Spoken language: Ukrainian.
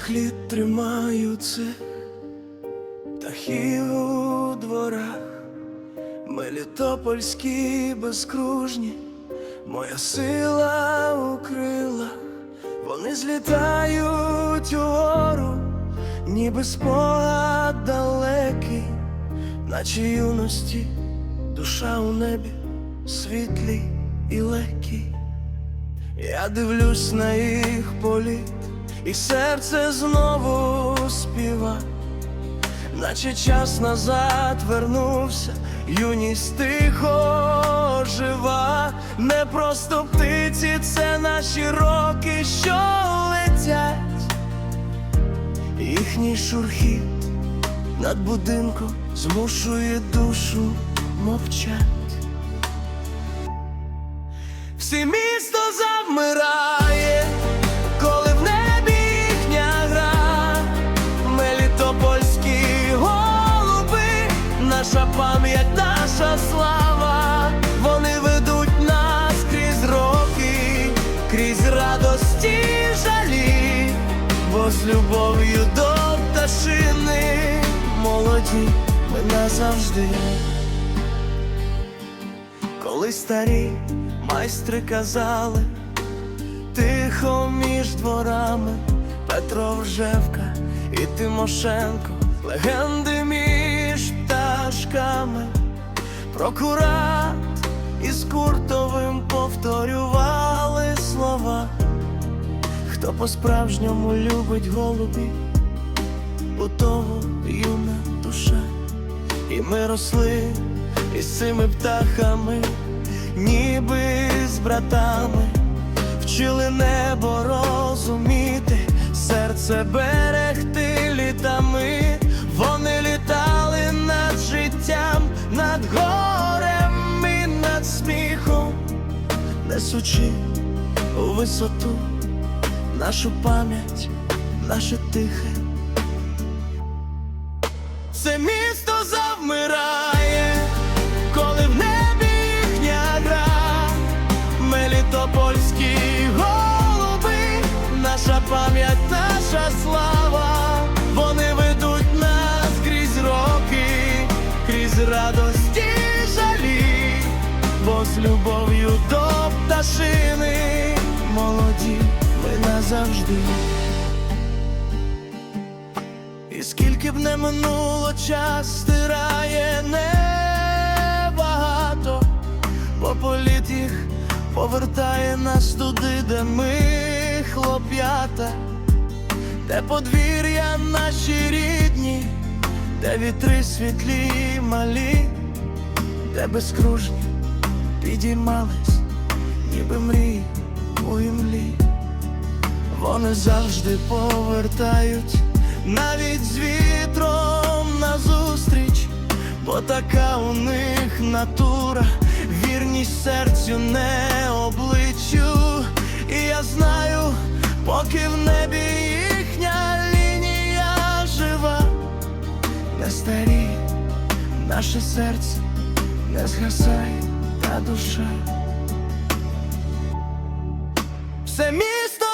Скількох літ тримаю цих птахів у дворах, Мелітопольські безкружні, моя сила у крилах, вони злітають угору, ніби спогад далекий, наче юності, душа у небі, світлій і легкій. Я дивлюсь на їх політ, і серце знову співа, наче час назад вернувся, юність тихо жива, не просто птиці, це наші роки, що летять, їхній шурхіт над будинком змушує душу мовчать. Всі місто наша пам'ять, наша слава, вони ведуть нас крізь роки, крізь радості жалі, бо з любов'ю до пташини молоді ми назавжди. Коли старі майстри казали, тихо між дворами Петро Вжевка і Тимошенко, легенди пташками, прокурат із Куртовим повторювали слова, хто по-справжньому любить голубі, у того юна душа. І ми росли із цими птахами, ніби з братами, вчили небо розуміти, серце берегти над горем і над сміхом, несучи у висоту нашу пам'ять, наше тихе. Це місто завмирає, коли в небі їхня гра, Мелітопольські голуби, наша пам'ять, наша слава, молоді ми назавжди. І скільки б не минуло час стирає небагато, бо політ їх повертає нас туди, де ми хлоп'ята, де подвір'я наші рідні, де вітри світлі малі, де безкружні підіймались, ніби мрії у імлі. Вони завжди повертають, навіть з вітром назустріч, бо така у них натура, вірність серцю не обличчю. І я знаю, поки в небі їхня лінія жива, не старіє наше серце, не згасає та душа. Все місто